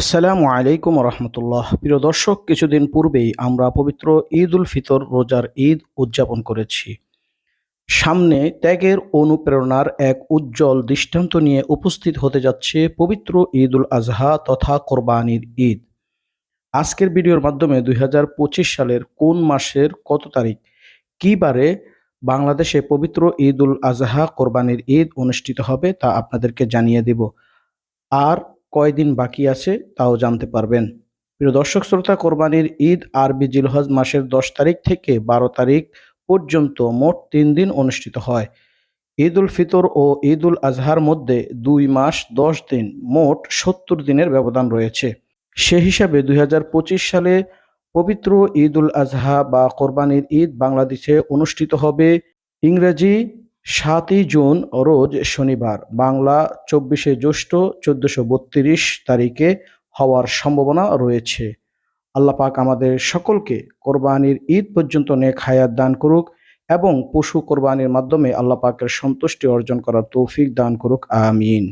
আসসালামু আলাইকুম রহমতুল্লাহ প্রিয় দর্শক, কিছুদিন পূর্বেই আমরা পবিত্র ঈদ উল ফিতর রোজার ঈদ উদযাপন করেছি। সামনে ত্যাগের অনুপ্রেরণার এক উজ্জ্বল দৃষ্টান্ত নিয়ে উপস্থিত হতে যাচ্ছে পবিত্র ঈদ উল আজহা তথা কোরবানির ঈদ। আজকের ভিডিওর মাধ্যমে দুই হাজার পঁচিশ সালের কোন মাসের কত তারিখ, কী বারে বাংলাদেশে পবিত্র ঈদ উল আজহা কোরবানির ঈদ অনুষ্ঠিত হবে তা আপনাদেরকে জানিয়ে দেব। আর কয়দিন বাকি আছে তাও জানতে পারবেন। প্রিয় দর্শক শ্রোতা, কোরবানির ঈদ আরবি জিলহজ মাসের দশ তারিখ থেকে বারো তারিখ পর্যন্ত মোট তিন দিন অনুষ্ঠিত হয়। ঈদ উল ফিতর ও ঈদ উল আজহার মধ্যে দুই মাস, দশ দিন, মোট সত্তর দিনের ব্যবধান রয়েছে। সে হিসাবে দুই হাজার পঁচিশ সালে পবিত্র ঈদ উল আজহা বা কোরবানির ঈদ বাংলাদেশে অনুষ্ঠিত হবে ইংরেজি সাতই জুন রোজ শনিবার, বাংলা চব্বিশে জ্যৈষ্ঠ চোদ্দশো বত্রিশ তারিখে হওয়ার সম্ভাবনা রয়েছে। আল্লাহ পাক আমাদের সকলকে কোরবানির ঈদ পর্যন্ত নেক হায়াত দান করুক এবং পশু কোরবানির মাধ্যমে আল্লাহ পাকের সন্তুষ্টি অর্জন করার তৌফিক দান করুক, আমিন।